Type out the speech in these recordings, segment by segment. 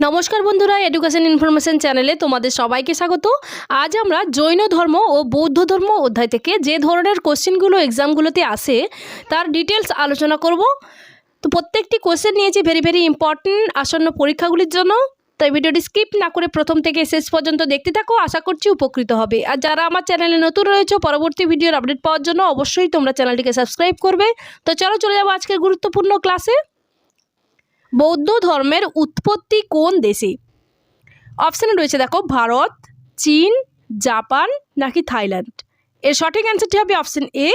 নমস্কার বন্ধুরা education information চ্যানেলে তোমাদের সবাইকে স্বাগত। আজ আমরা জৈন ধর্ম ও বৌদ্ধ ধর্ম অধ্যায় থেকে যে ধরনের কোশ্চেনগুলো এক্সামগুলোতে আসে, তার ডিটেলস আলোচনা করব। তো প্রত্যেকটি কোশ্চেন নিয়েছি ভেরি ভেরি ইম্পর্টেন্ট আসন্ন পরীক্ষাগুলির জন্য। তাই ভিডিওটি স্কিপ না করে প্রথম থেকে শেষ পর্যন্ত দেখতে থাকো, আশা করছি উপকৃত হবে। আর যারা আমার চ্যানেলে নতুন রয়েছে, পরবর্তী ভিডিওর আপডেট পাওয়ার জন্য অবশ্যই তোমরা চ্যানেলটিকে সাবস্ক্রাইব করবে। তো চলো চলে যাব আজকের গুরুত্বপূর্ণ ক্লাসে বৌদ্ধ ধর্মের উৎপত্তি কোন দেশে? অপশানে রয়েছে দেখো, ভারত, চীন, জাপান নাকি থাইল্যান্ড। এর সঠিক অ্যান্সারটি হবে অপশান এ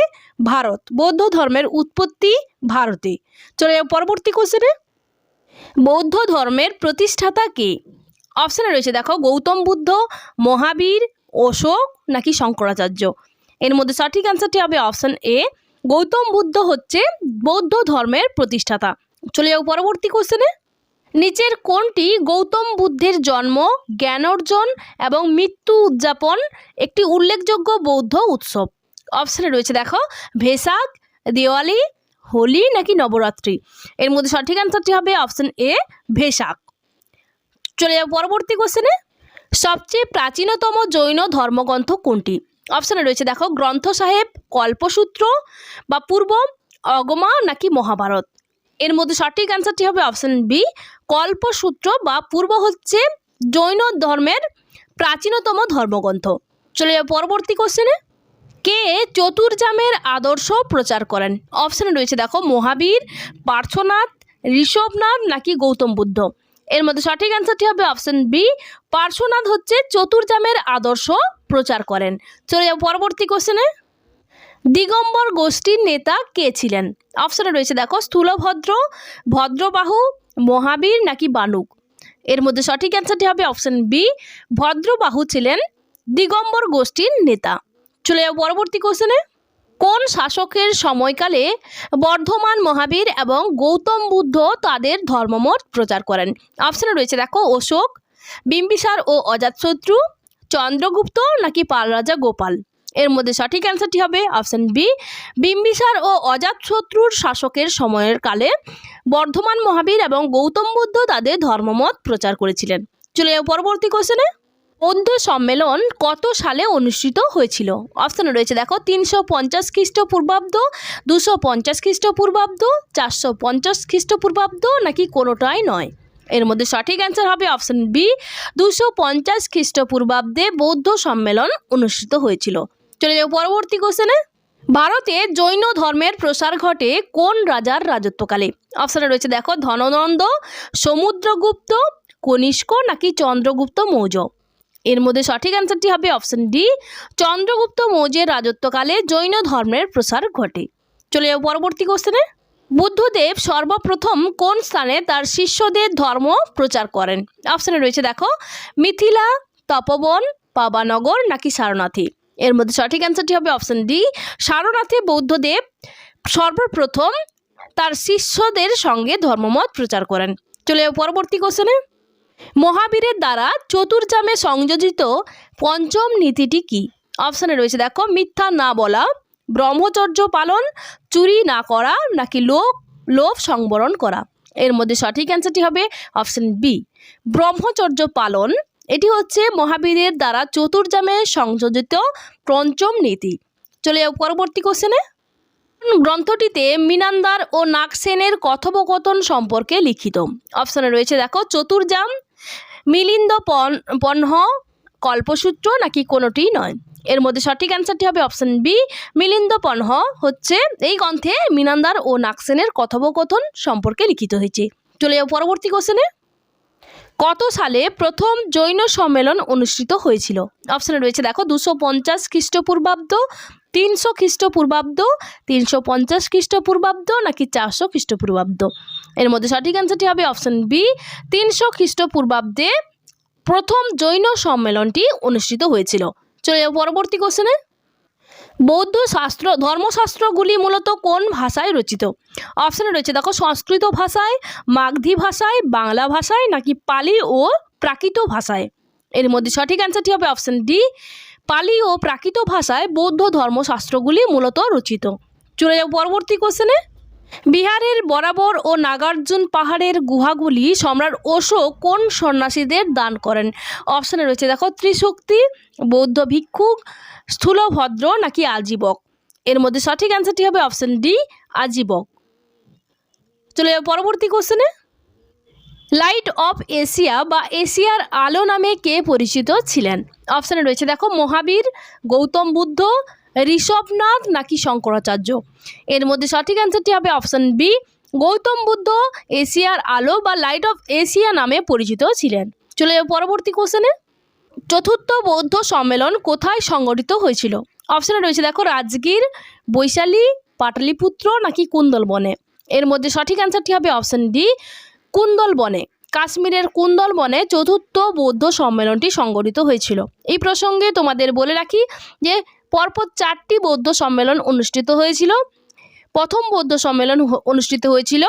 ভারত। বৌদ্ধ ধর্মের উৎপত্তি ভারতে। চলে যাও পরবর্তী কোশ্চেনে বৌদ্ধ ধর্মের প্রতিষ্ঠাতা কে? অপশানে রয়েছে দেখো, গৌতম বুদ্ধ, মহাবীর, অশোক নাকি শঙ্করাচার্য। এর মধ্যে সঠিক অ্যান্সারটি হবে অপশান এ গৌতম বুদ্ধ হচ্ছে বৌদ্ধ ধর্মের প্রতিষ্ঠাতা। চলে যাও পরবর্তী কোশ্চেনে নিচের কোনটি গৌতম বুদ্ধের জন্ম, জ্ঞান অর্জন এবং মৃত্যু উদযাপন একটি উল্লেখযোগ্য বৌদ্ধ উৎসব। অপশানে রয়েছে দেখো, ভেসাক, দিওয়ালি, হোলি নাকি নবরাত্রি। এর মধ্যে সঠিক অ্যান্সারটি হবে অপশান এ ভেসাক। চলে যাও পরবর্তী কোশ্চেনে সবচেয়ে প্রাচীনতম জৈন ধর্মগ্রন্থ কোনটি? অপশানে রয়েছে দেখো গ্রন্থ সাহেব কল্পসূত্র বা পূর্ব অগমা নাকি মহাভারত। এর মধ্যে সঠিক অ্যান্সারটি হবে অপশন বি কল্পসূত্র বা পূর্ব হচ্ছে জৈন ধর্মের প্রাচীনতম ধর্মগ্রন্থ। চলে যাও পরবর্তী কোশ্চেনে কে চতুর্জামের আদর্শ প্রচার করেন? অপশানে রয়েছে দেখো মহাবীর, পার্শ্বনাথ, ঋষভনাথ নাকি গৌতম বুদ্ধ। এর মধ্যে সঠিক অ্যান্সারটি হবে অপশন বি পার্শ্বনাথ হচ্ছে চতুর্জামের আদর্শ প্রচার করেন। চলে যাও পরবর্তী কোশ্চেনে দিগম্বর গোষ্ঠীর নেতা কে ছিলেন? অপশানে রয়েছে দেখো, স্থূলভদ্র, ভদ্রবাহু, মহাবীর নাকি বানুক? এর মধ্যে সঠিক অ্যান্সারটি হবে অপশান বি ভদ্রবাহু ছিলেন দিগম্বর গোষ্ঠীর নেতা। চলে যাও পরবর্তী কোশ্চেনে কোন শাসকের সময়কালে বর্ধমান মহাবীর এবং গৌতম বুদ্ধ তাদের ধর্মমত প্রচার করেন? অপশানে রয়েছে দেখো, অশোক, বিম্বিসার ও অজাতশত্রু, চন্দ্রগুপ্ত নাকি পাল রাজা গোপাল? এর মধ্যে সঠিক অ্যান্সারটি হবে অপশান বি বিম্বিসার ও অজাতশত্রুর শাসকের সময়ের কালে বর্ধমান মহাবীর এবং গৌতম বুদ্ধ তাদের ধর্মমত প্রচার করেছিলেন। চলে যাও পরবর্তী কোশ্চেনে বৌদ্ধ সম্মেলন কত সালে অনুষ্ঠিত হয়েছিল? অপশানে রয়েছে দেখো, তিনশো পঞ্চাশ খ্রিস্টপূর্বাব্দ, দুশো পঞ্চাশ খ্রিস্টপূর্বাব্দ, চারশো পঞ্চাশ খ্রিস্টপূর্বাব্দ নাকি কোনোটাই নয়? এর মধ্যে সঠিক অ্যান্সার হবে অপশান বি দুশো পঞ্চাশ খ্রিস্টপূর্বাব্দে বৌদ্ধ সম্মেলন অনুষ্ঠিত হয়েছিল। চলে যাও পরবর্তী কোশ্চেনে ভারতে জৈন ধর্মের প্রসার ঘটে কোন রাজার রাজত্বকালে? অপশানে রয়েছে দেখো, ধননন্দ, সমুদ্রগুপ্ত, কনিষ্ক নাকি চন্দ্রগুপ্ত মৌর্য? এর মধ্যে সঠিক অ্যান্সারটি হবে অপশন ডি চন্দ্রগুপ্ত মৌর্যের রাজত্বকালে জৈন ধর্মের প্রসার ঘটে। চলে যাও পরবর্তী কোশ্চেনে বুদ্ধদেব সর্বপ্রথম কোন স্থানে তার শিষ্যদের ধর্ম প্রচার করেন? অপশানে রয়েছে দেখো, মিথিলা, তপবন, পাবানগর নাকি সারনাথী? এর মধ্যে সঠিক অ্যান্সারটি হবে অপশন ডি সারনাথে বৌদ্ধদেব সর্বপ্রথম তার শিষ্যদের সঙ্গে ধর্মমত প্রচার করেন। চলে পরবর্তী কোশ্চেনে মহাবীরের দ্বারা চতুর্জামে সংযোজিত পঞ্চম নীতিটি কি? অপশানে রয়েছে, দেখো, মিথ্যা না বলা, ব্রহ্মচর্য পালন, চুরি না করা, নাকি লোক, লোভ সংবরণ করা। এর মধ্যে সঠিক অ্যান্সারটি হবে অপশান বি ব্রহ্মচর্য পালন এটি হচ্ছে মহাবীরের দ্বারা চতুর্জামে সংযোজিত পঞ্চম নীতি। চলে যাও পরবর্তী কোশ্চেনে গ্রন্থটিতে মিনান্দার ও নাগসেনের কথোপকথন সম্পর্কে লিখিত। অপশানে রয়েছে দেখো চতুর্জাম মিলিন্দ পন পণ্হ কল্পসূত্র নাকি কোনোটি নয়। এর মধ্যে সঠিক অ্যান্সারটি হবে অপশান বি মিলিন্দ পণ্হ হচ্ছে এই গ্রন্থে মিনান্দার ও নাগসেনের কথোপকথন সম্পর্কে লিখিত হয়েছে। চলে যাও পরবর্তী কোশ্চেনে কত সালে প্রথম জৈন সম্মেলন অনুষ্ঠিত হয়েছিল। অপশানে রয়েছে, দেখো, দুশো পঞ্চাশ খ্রিস্টপূর্বাব্দ, তিনশো খ্রিস্টপূর্বাব্দ, তিনশো পঞ্চাশ খ্রিস্টপূর্বাব্দ নাকি চারশো খ্রিস্টপূর্বাব্দ? এর মধ্যে সঠিক অ্যান্সারটি হবে অপশান বি তিনশো খ্রিস্টপূর্বাব্দে প্রথম জৈন সম্মেলনটি অনুষ্ঠিত হয়েছিল। চলে যাও পরবর্তী কোশ্চেনে বৌদ্ধ শাস্ত্র, ধর্মশাস্ত্রগুলি মূলত কোন ভাষায় রচিত? অপশানে রয়েছে, দেখো, সংস্কৃত ভাষায়, মাগধী ভাষায়, বাংলা ভাষায়, নাকি পালি ও প্রাকৃত ভাষায়? এর মধ্যে সঠিক অ্যান্সারটি হবে অপশান ডি পালি ও প্রাকৃত ভাষায় বৌদ্ধ ধর্মশাস্ত্রগুলি মূলত রচিত। চলে যাব পরবর্তী কোশ্চেনে বিহারের বরাবর ও নাগার্জুন পাহাড়ের গুহাগুলি সম্রাট অশোক কোন সন্ন্যাসীদের দান করেন? অপশানে রয়েছে, দেখো, ত্রিশক্তি, বৌদ্ধ ভিক্ষুক, স্থূলভদ্র নাকি আজীবক? এর মধ্যে সঠিক অ্যান্সারটি হবে অপশান ডি, আজীবক। চলে যাব পরবর্তী কোশ্চেনে লাইট অফ এশিয়া বা এশিয়ার আলো নামে কে পরিচিত ছিলেন? অপশানে রয়েছে, দেখো, মহাবীর, গৌতম বুদ্ধ ঋষভনাথ নাকি শঙ্করাচার্য? এর মধ্যে সঠিক অ্যান্সারটি হবে অপশান বি গৌতম বুদ্ধ এশিয়ার আলো বা লাইট অফ এশিয়া নামে পরিচিত ছিলেন। চলে যাব পরবর্তী কোশ্চেনে চতুর্থ বৌদ্ধ সম্মেলন কোথায় সংগঠিত হয়েছিল? অপশানে রয়েছে, দেখো, রাজগীর, বৈশালী, পাটলিপুত্র নাকি কুন্দলবনে? এর মধ্যে সঠিক অ্যান্সারটি হবে অপশান ডি কুন্দলবনে। কাশ্মীরের কুন্দলবনে চতুর্থ বৌদ্ধ সম্মেলনটি সংগঠিত হয়েছিল। এই প্রসঙ্গে তোমাদের বলে রাখি যে পরপর চারটি বৌদ্ধ সম্মেলন অনুষ্ঠিত হয়েছিল। প্রথম বৌদ্ধ সম্মেলন অনুষ্ঠিত হয়েছিল।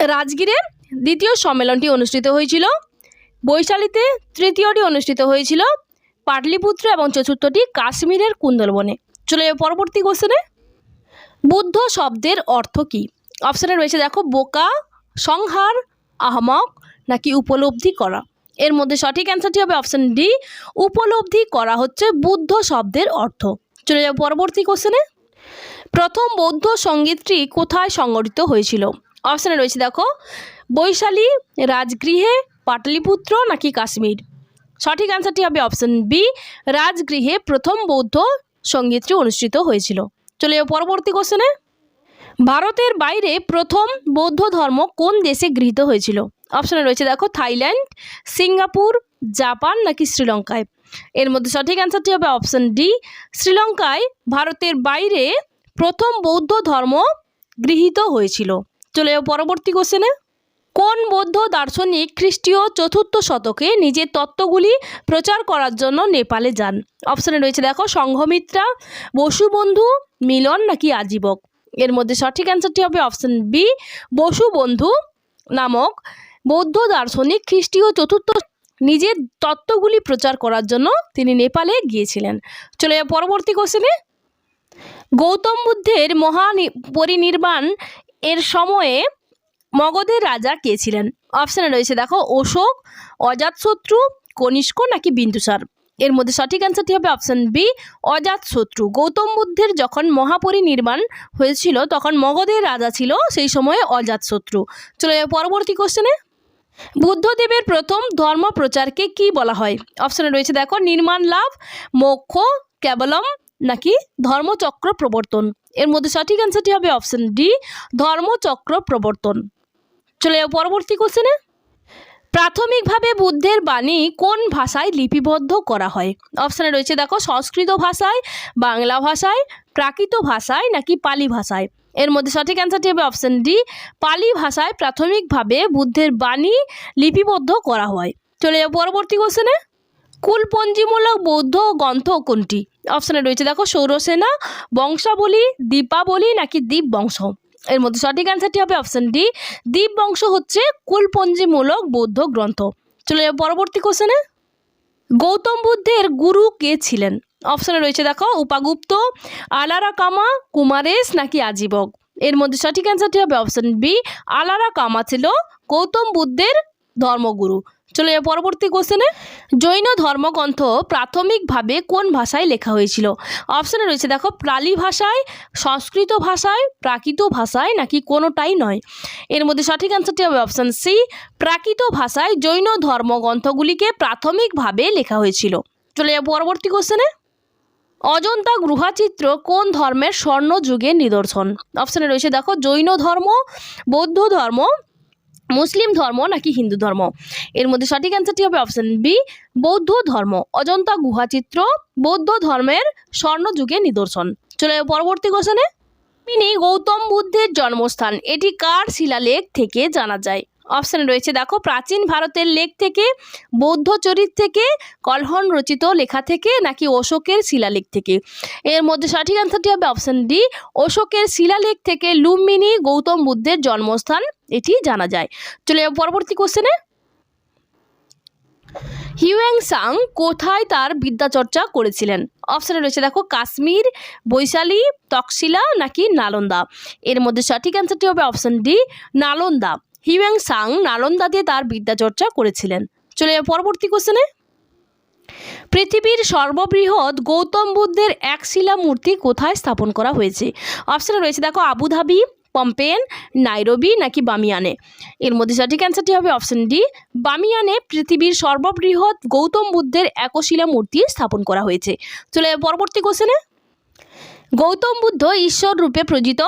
রাজগীরে দ্বিতীয় সম্মেলনটি অনুষ্ঠিত হয়েছিল। বৈশালীতে তৃতীয়টি অনুষ্ঠিত হয়েছিল। পাটলিপুত্র এবং চতুর্থটি কাশ্মীরের কুন্দলবনে। চলে যাব পরবর্তী কোশ্চেনে বুদ্ধ শব্দের অর্থ কী? অপশানে রয়েছে দেখো, বোকা, সংহার, আহমক নাকি উপলব্ধি করা? এর মধ্যে সঠিক অ্যান্সারটি হবে অপশান ডি উপলব্ধি করা হচ্ছে বুদ্ধ শব্দের অর্থ। চলে যাব পরবর্তী কোশ্চেনে প্রথম বৌদ্ধ সঙ্গীতটি কোথায় সংগঠিত হয়েছিল? অপশানে রয়েছে দেখো, বৈশালী রাজগৃহে পাটলিপুত্র নাকি কাশ্মীর? সঠিক অ্যান্সারটি হবে অপশান বি রাজগৃহে প্রথম বৌদ্ধ সঙ্গীতটি অনুষ্ঠিত হয়েছিল। চলে যাব পরবর্তী কোশ্চেনে ভারতের বাইরে প্রথম বৌদ্ধ ধর্ম কোন দেশে গৃহীত হয়েছিল? অপশানে রয়েছে, দেখো, থাইল্যান্ড, সিঙ্গাপুর, জাপান নাকি শ্রীলঙ্কায়? এর মধ্যে সঠিক অ্যান্সারটি হবে অপশান ডি শ্রীলঙ্কায় ভারতের বাইরে প্রথম বৌদ্ধ ধর্ম গৃহীত হয়েছিল। চলে যাব পরবর্তী কোশ্চেনে কোন বৌদ্ধ দার্শনিক খ্রিস্টীয় চতুর্থ শতকে নিজের তত্ত্বগুলি প্রচার করার জন্য নেপালে যান? অপশানে রয়েছে, দেখো, সংঘমিত্রা, বসুবন্ধু, মিলন নাকি আজীবক? এর মধ্যে সঠিক অ্যান্সারটি হবে অপশান বি বসুবন্ধু নামক বৌদ্ধ দার্শনিক, খ্রিস্টীয় চতুর্থ নিজের তত্ত্বগুলি প্রচার করার জন্য তিনি নেপালে গিয়েছিলেন। চলে যাব পরবর্তী কোশ্চেনে গৌতম বুদ্ধের মহা পরিনির্বাণ এর সময়ে মগধের রাজা কে ছিলেন? অপশানে রয়েছে দেখো, অশোক অজাতশত্রু কনিষ্ক নাকি বিন্দুসার? এর মধ্যে সঠিক অ্যান্সারটি হবে অপশান বি অজাতশত্রু গৌতম বুদ্ধের যখন মহাপরিনির্বাণ হয়েছিল, তখন মগধের রাজা ছিল, সেই সময়ে অজাতশত্রু চলে যাবে পরবর্তী কোশ্চেনে বুদ্ধদেবের প্রথম ধর্ম প্রচারকে কি বলা হয়? অপশানে রয়েছে দেখো, নির্মাণ লাভ, মোক্ষ, কেবলম, নাকি ধর্মচক্র প্রবর্তন। এর মধ্যে সঠিক অ্যান্সারটি হবে অপশান ডি ধর্মচক্র প্রবর্তন। চলে যাব পরবর্তী কোশ্চেনে প্রাথমিকভাবে বুদ্ধের বাণী কোন ভাষায় লিপিবদ্ধ করা হয়? অপশানে রয়েছে দেখো, সংস্কৃত ভাষায়, বাংলা ভাষায়, প্রাকৃত ভাষায়, নাকি পালি ভাষায়? এর মধ্যে সঠিক অ্যান্সারটি হবে অপশান ডি পালি ভাষায় প্রাথমিকভাবে বুদ্ধের বাণী লিপিবদ্ধ করা হয়। চলে যাব পরবর্তী কোশ্চেনে কুলপঞ্জিমূলক বৌদ্ধ গ্রন্থ কোনটি? অপশানে রয়েছে দেখো সৌরসেনা, বংশাবলী, দীপাবলী নাকি দ্বীপ বংশ এর মধ্যে সঠিক অ্যান্সারটি হবে অপশান ডি দ্বীপ বংশ হচ্ছে কুলপঞ্জিমূলক বৌদ্ধ গ্রন্থ। চলে যাব পরবর্তী কোশ্চেনে গৌতম বুদ্ধের গুরু কে ছিলেন? অপশানে রয়েছে দেখো, উপাগুপ্ত আলারা কামা কুমারেশ নাকি আজীবক? এর মধ্যে সঠিক অ্যান্সারটি হবে অপশান বি আলারা কামা ছিল গৌতম বুদ্ধের ধর্মগুরু। চলে যাব পরবর্তী কোশ্চেনে জৈন ধর্মগ্রন্থ প্রাথমিকভাবে কোন ভাষায় লেখা হয়েছিল? অপশানে রয়েছে দেখো পালি ভাষায়, সংস্কৃত ভাষায়, প্রাকৃত ভাষায় নাকি কোনোটাই নয়? এর মধ্যে সঠিক অ্যান্সারটি হবে অপশান সি প্রাকৃত ভাষায় জৈন ধর্মগ্রন্থগুলিকে প্রাথমিকভাবে লেখা হয়েছিল। চলে যাব পরবর্তী কোশ্চেনে অজন্তা গুহাচিত্র কোন ধর্মের স্বর্ণ যুগের নিদর্শন? অপশানে রয়েছে, দেখো, জৈন ধর্ম, বৌদ্ধ ধর্ম, মুসলিম ধর্ম, নাকি হিন্দু ধর্ম? এর মধ্যে সঠিক অ্যান্সারটি হবে অপশান বি বৌদ্ধ ধর্ম। অজন্তা গুহাচিত্র, বৌদ্ধ ধর্মের স্বর্ণ যুগের নিদর্শন। চলে যাব পরবর্তী কোশ্চেনে তিনি গৌতম বুদ্ধের জন্মস্থান, এটি কার শিলালেখ থেকে জানা যায়? অপশানে রয়েছে। দেখো, প্রাচীন ভারতের লেখ থেকে, বৌদ্ধ চরিত থেকে, কলহন রচিত লেখা থেকে, নাকি অশোকের শিলালেখ থেকে। এর মধ্যে সঠিক অ্যান্সারটি হবে অপশান ডি অশোকের শিলালেখ থেকে লুম্বিনী গৌতম বুদ্ধের জন্মস্থান। এটি জানা যায়। চলে যাব পরবর্তী কোশ্চেনে হিউয়েং সাং কোথায় তার বিদ্যাচর্চা করেছিলেন? অপশানে রয়েছে, দেখো, কাশ্মীর, বৈশালী, তকশিলা, নাকি নালন্দা? এর মধ্যে সঠিক অ্যান্সারটি হবে option D Nalanda. Hiuen Tsang Nalanda দিয়ে তার বিদ্যাচর্চা করেছিলেন। চলে যাব পরবর্তী কোশ্চেনে পৃথিবীর সর্ববৃহৎ গৌতম বুদ্ধের এক শিলা মূর্তি কোথায় স্থাপন করা হয়েছে? অপশানে রয়েছে, দেখো আবুধাবি পম্পেন, নাইরোবি নাকি বামিয়ানে? এর মধ্যে সঠিক অ্যান্সারটি হবে অপশন ডি বামিয়ানে পৃথিবীর সর্ববৃহৎ গৌতম বুদ্ধের একশিলা মূর্তি স্থাপন করা হয়েছে। চলে পরবর্তী কোশ্চেনে গৌতম বুদ্ধ ঈশ্বর রূপে প্রজিত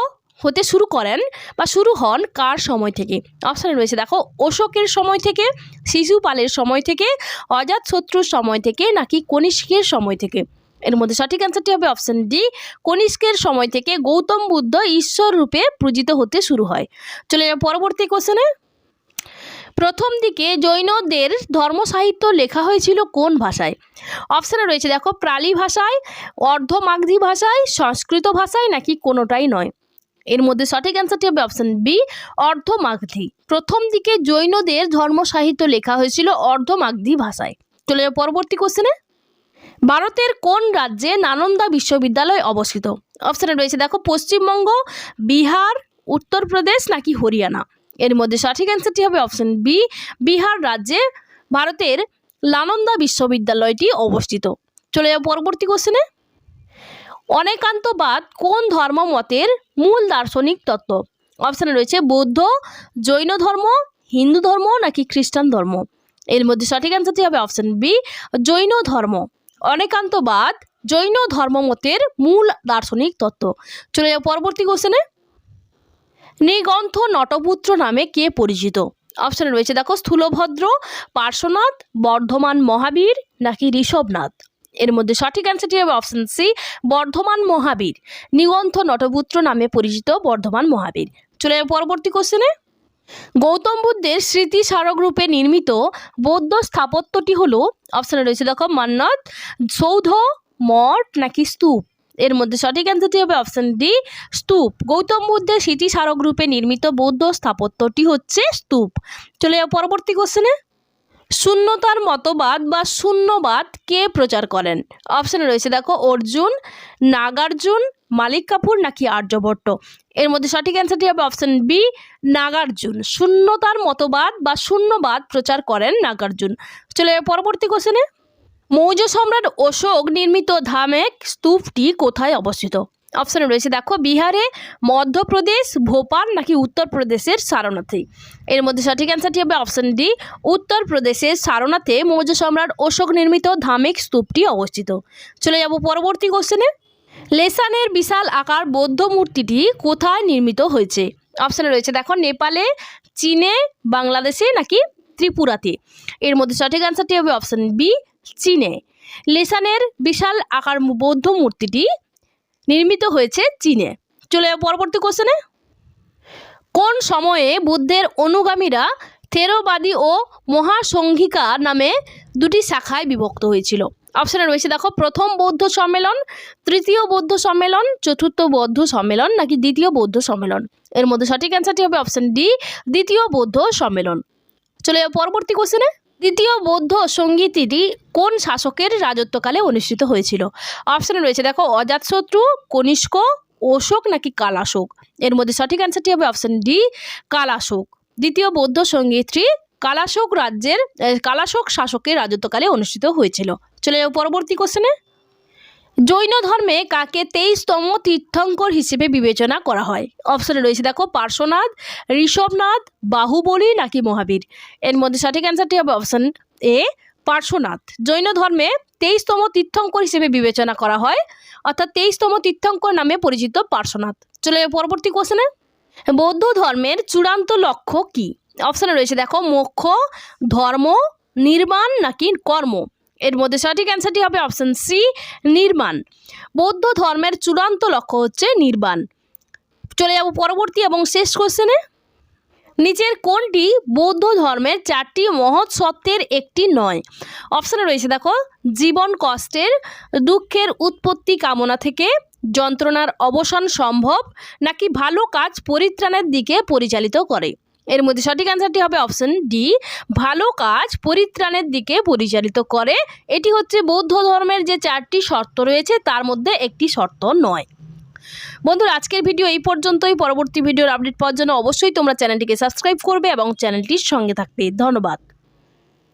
হতে শুরু করেন বা শুরু হন কার সময় থেকে? অপশানে রয়েছে, দেখো, অশোকের সময় থেকে, শিশুপালের সময় থেকে অজাতশত্রুর সময় থেকে, নাকি কনিষ্কের সময় থেকে? এর মধ্যে সঠিক অ্যান্সারটি হবে অপশন ডি কনিষ্কের সময় থেকে গৌতম বুদ্ধ ঈশ্বর রূপে পূজিত হতে শুরু হয়। চলে যাব পরবর্তী কোশ্চেনে প্রথম দিকে জৈনদের ধর্ম সাহিত্য লেখা হয়েছিল কোন ভাষায়? অপশানে রয়েছে, দেখো, প্রালি ভাষায়, অর্ধমাগধী ভাষায়, সংস্কৃত ভাষায়, নাকি কোনোটাই নয়? এর মধ্যে সঠিক অ্যান্সারটি হবে অপশন বি অর্ধমাগধি। প্রথম দিকে জৈনদের ধর্ম সাহিত্য লেখা হয়েছিল অর্ধমাগধি ভাষায়। চলে যাব পরবর্তী কোশ্চেনে ভারতের কোন রাজ্যে নানন্দা বিশ্ববিদ্যালয় অবস্থিত? অপশানে রয়েছে, দেখো, পশ্চিমবঙ্গ, বিহার, উত্তরপ্রদেশ নাকি হরিয়ানা? এর মধ্যে সঠিক অ্যান্সারটি হবে অপশন বি বিহার রাজ্যে ভারতের নালন্দা বিশ্ববিদ্যালয়টি অবস্থিত। চলে যাব পরবর্তী কোশ্চেনে অনেকান্তবাদ কোন ধর্মমতের মূল দার্শনিক তত্ত্ব? অপশানে রয়েছে বৌদ্ধ, জৈন ধর্ম, হিন্দু ধর্ম নাকি খ্রিস্টান ধর্ম? এর মধ্যে সঠিক অ্যান্সারটি হবে অপশান বি জৈন ধর্ম। অনেকান্তবাদ জৈন ধর্মমতের মূল দার্শনিক তত্ত্ব। চলে যাও পরবর্তী কোশ্চেনে নিগন্থ নটপুত্র নামে কে পরিচিত? অপশানে রয়েছে দেখো স্থূলভদ্র, পার্শ্বনাথ, বর্ধমান মহাবীর নাকি ঋষভনাথ? এর মধ্যে সঠিক অ্যান্সারটি হবে অপশন সি বর্ধমান মহাবীর। নিগন্থ নটপুত্র নামে পরিচিত বর্ধমান মহাবীর। চলে যাব পরবর্তী কোশ্চেনে গৌতম বুদ্ধের স্মৃতি স্মারক রূপে নির্মিত বৌদ্ধ স্থাপত্যটি হলো অপশানে রয়েছে দেখো মান্নত সৌধ, মঠ নাকি স্তূপ? এর মধ্যে সঠিক অ্যান্সারটি হবে অপশান ডি স্তূপ। গৌতম বুদ্ধের স্মৃতি স্মারক রূপে নির্মিত বৌদ্ধ স্থাপত্যটি হচ্ছে স্তূপ। চলে যাও পরবর্তী কোশ্চেনে শূন্যতার মতবাদ বা শূন্যবাদ কে প্রচার করেন? অপশানে রয়েছে, দেখো, অর্জুন, নাগার্জুন মালিক কাপুর নাকি আর্যভট্ট এর মধ্যে সঠিক অ্যান্সারটি হবে অপশান বি নাগার্জুন। শূন্যতার মতবাদ বা শূন্যবাদ প্রচার করেন নাগার্জুন। চলে পরবর্তী কোশ্চেনে মৌর্য সম্রাট অশোক নির্মিত ধামেক স্তূপটি কোথায় অবস্থিত? অপশানে রয়েছে, দেখো, বিহারে মধ্যপ্রদেশ, ভোপাল নাকি উত্তরপ্রদেশের সারনাথে? এর মধ্যে সঠিক অ্যান্সারটি হবে অপশান ডি, উত্তরপ্রদেশের সারনাথে মৌর্য সম্রাট অশোক নির্মিত ধামেক স্তূপটি অবস্থিত। চলে যাব পরবর্তী কোশ্চেনে লেসানের বিশাল আকার বৌদ্ধ মূর্তিটি কোথায় নির্মিত হয়েছে? অপশানে রয়েছে, দেখো, নেপালে, চীনে, বাংলাদেশে নাকি ত্রিপুরাতে? এর মধ্যে সঠিক অ্যান্সারটি হবে অপশান বি, চীনে। লেসানের বিশাল আকার বৌদ্ধ মূর্তিটি নির্মিত হয়েছে চীনে। চলে যাব পরবর্তী কোশ্চেনে কোন সময়ে বুদ্ধের অনুগামীরা থেরোবাদী ও মহাসংঘিকা নামে দুটি শাখায় বিভক্ত হয়েছিল? অপশানে রয়েছে, দেখো, প্রথম বৌদ্ধ সম্মেলন, তৃতীয় বৌদ্ধ সম্মেলন, চতুর্থ বৌদ্ধ সম্মেলন নাকি দ্বিতীয় বৌদ্ধ সম্মেলন? এর মধ্যে সঠিক অ্যান্সারটি হবে অপশান ডি দ্বিতীয় বৌদ্ধ সম্মেলন। চলে যাব পরবর্তী কোশ্চেনে দ্বিতীয় বৌদ্ধ সঙ্গীতটি কোন শাসকের রাজত্বকালে অনুষ্ঠিত হয়েছিল? অপশানে রয়েছে, দেখো অজাতশত্রু কনিষ্ক, অশোক নাকি কালাশোক? এর মধ্যে সঠিক অ্যান্সারটি হবে অপশান ডি কালাশোক। দ্বিতীয় বৌদ্ধ সঙ্গীতটি কালাশোক রাজ্যের কালাশোক শাসকের রাজত্বকালে অনুষ্ঠিত হয়েছিল। চলে যাব পরবর্তী কোশ্চেনে জৈন ধর্মে কাকে তেইশতম তীর্থঙ্কর হিসেবে বিবেচনা করা হয়? অপশনে রয়েছে দেখো, পার্শ্বনাথ, ঋষভনাথ, বাহুবলী নাকি মহাবীর? এর মধ্যে সঠিক অ্যান্সারটি হবে অপশন এ পার্শ্বনাথ। জৈন ধর্মে তেইশতম তীর্থঙ্কর হিসেবে বিবেচনা করা হয়, অর্থাৎ তেইশতম তীর্থঙ্কর নামে পরিচিত পার্শ্বনাথ। চলে পরবর্তী কোশ্চেনে বৌদ্ধ ধর্মের চূড়ান্ত লক্ষ্য কি? অপশানে রয়েছে দেখো, মোক্ষ, ধর্ম, নির্মাণ নাকি কর্ম? এর মধ্যে সঠিক অ্যান্সারটি হবে অপশান সি নির্মাণ। বৌদ্ধ ধর্মের চূড়ান্ত লক্ষ্য হচ্ছে নির্বাণ। চলে যাব পরবর্তী এবং শেষ কোশ্চেনে নিচের কোনটি বৌদ্ধ ধর্মের চারটি মহৎ সত্যের একটি নয়? অপশানে রয়েছে দেখো, জীবন কষ্টের, দুঃখের উৎপত্তি কামনা থেকে, যন্ত্রণার অবসান সম্ভব, নাকি ভালো কাজ পরিত্রাণের দিকে পরিচালিত করে? এর মধ্যে সঠিক অ্যান্সারটি হবে অপশন ডি ভালো কাজ পরিত্রাণের দিকে পরিচালিত করে। এটি হচ্ছে বৌদ্ধ ধর্মের যে চারটি শর্ত রয়েছে, তার মধ্যে একটি শর্ত নয়। বন্ধুরা, আজকের ভিডিও এই পর্যন্তই। পরবর্তী ভিডিওর আপডেট পাওয়ার জন্য অবশ্যই তোমরা চ্যানেলটিকে সাবস্ক্রাইব করবে এবং চ্যানেলটির সঙ্গে থাকবে। ধন্যবাদ।